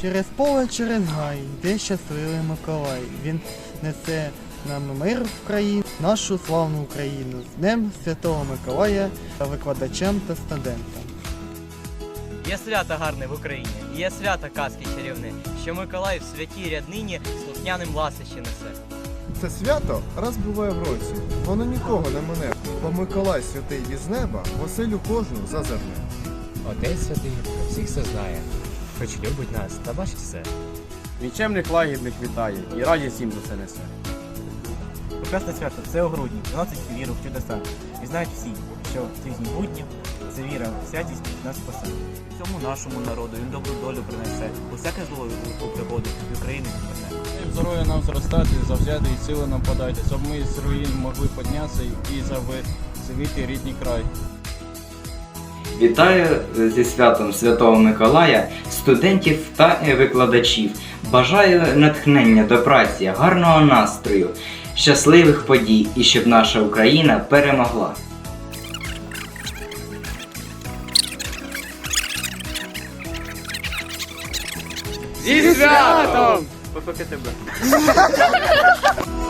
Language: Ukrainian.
Через поле, через гай, йде щасливий Миколай. Він несе нам мир в країну, нашу славну Україну. З Днем Святого Миколая та викладачам та студентам. Є свято гарне в Україні, є свято казки чарівне, що Миколай в святій ряднині слухняним ласощі несе. Це свято раз буває в році, воно нікого не мене, бо Миколай святий із неба в оселю кожну зазирне. Отець святий про всіх все знає, хоч любить нас та бачить все. Нічемних лагідних вітає і радість їм за це несе. Прекрасне свято, все у грудні, доносить віру в чудеса. І знають всі, що в ці дні будні це віра в святість нас спасе. Цьому нашому народу він добру долю принесе, усяке зло у пригоду від України відверне. Здоров'я нам зростати, завзяти і сили нам подати, щоб ми з руїн могли піднятися і завити рідний край. Вітаю зі святом Святого Миколая, студентів та викладачів. Бажаю натхнення до праці, гарного настрою, щасливих подій і щоб наша Україна перемогла. Зі святом! Поки тебе.